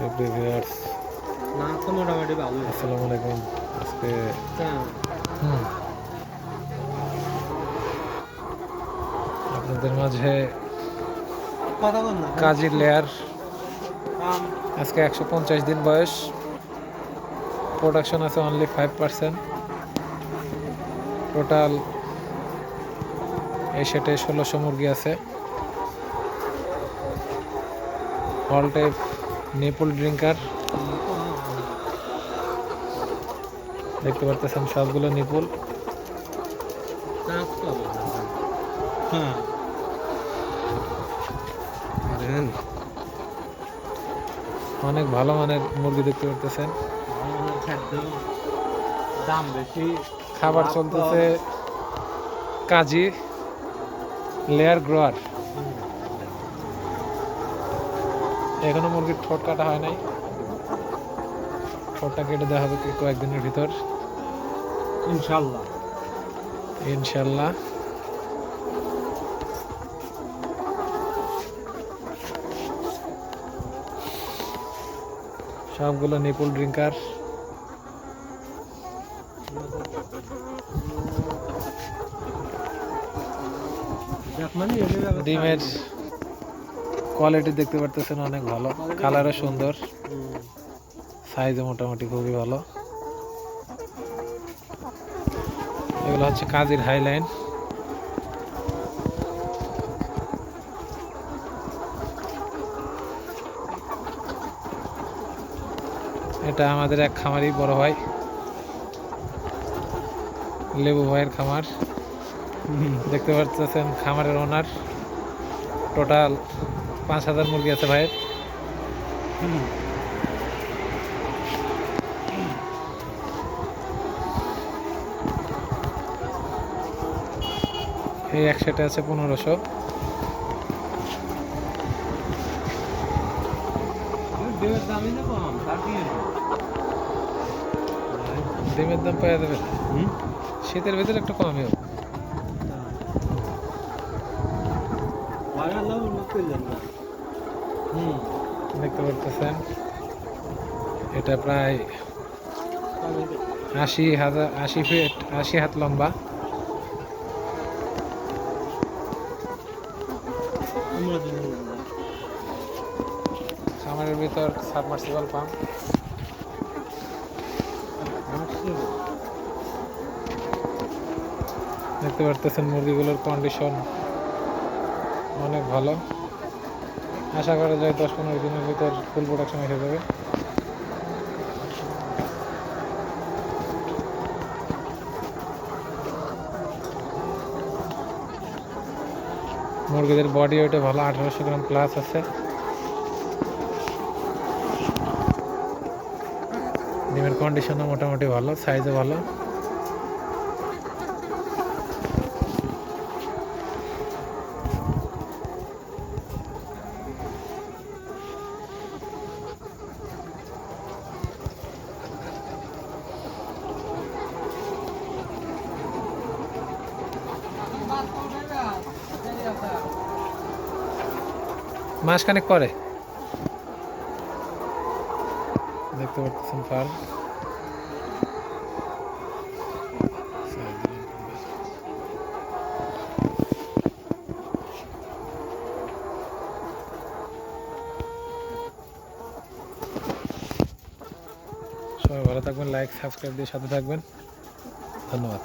না তো মোটামুটি ভালো আসসালামু আলাইকুম। আজকে হ্যাঁ। আপনাদের মাঝে কথা বল না। কাজী লেয়ার আজকে একশো পঞ্চাশ দিন বয়স। প্রোডাকশন আছে অনলি ফাইভ পার্সেন্ট টোটাল এই সেটে ষোলোশো মুরগি আছে। All type nipple drinker. দেখতে পারতেছেন সবগুলো নিপুল। হ্যাঁ। অনেক ভালো মানের মুরগি দেখতে পারতেছেন। দাম বেশি। খাবার চলতেছে কাজী লেয়ার গ্রোয়ার। এখনও মুরগির ঠোঁট কাটা হয় নাই। ঠোঁটটা কেটে দেওয়া হবে কি কয়েকদিনের ভিতর। ইনশাল্লাহ। ইনশাল্লাহ। সবগুলো নিপুল ড্রিঙ্কার। ডিমের। কোয়ালিটি দেখতে পারতেছেন অনেক ভালো। কালারও সুন্দর। সাইজও মোটামুটি খুবই ভালো। এগুলো হচ্ছে কাজীর হাইলাইন এটা আমাদের এক খামারি বড় ভাই। লেবু ভাইয়ের খামার। দেখতে পাচ্ছেন খামারের ওনার টোটাল পাঁচ হাজার মুরগি আছে ভাইয়ের হুম। এই একসাথে আছে পনেরোশো ডিমের দামই না কম তার কি হলো? ডিমের দাম পাওয়া যাবে হুম? শীতের ভেতরে একটু কমই হবে লোক পেলেন না। দেখতে পারতেছেন। এটা প্রায় আশি হাজার, আশি ফিট, আশি হাত লম্বা। খামারের ভিতর সাবমার্সিবল পাম্প। দেখতে পারতেছেন মুরগিগুলোর কন্ডিশন অনেক ভালো। আশা করা যায় দশ পনেরো দিনের ভিতর ফুল প্রোডাকশন এসে যাবে। মুরগিদের বডি ওয়েটে ভালো, আঠারোশো গ্রাম প্লাস আছে। ডিমের কন্ডিশনও মোটামুটি ভালো সাইজও ভালো। মাসখানেক পরে। দেখতে পাচ্ছেন ফার্ম সবাই ভালো থাকবেন লাইক সাবস্ক্রাইব দিয়ে সাথে থাকবেন। ধন্যবাদ।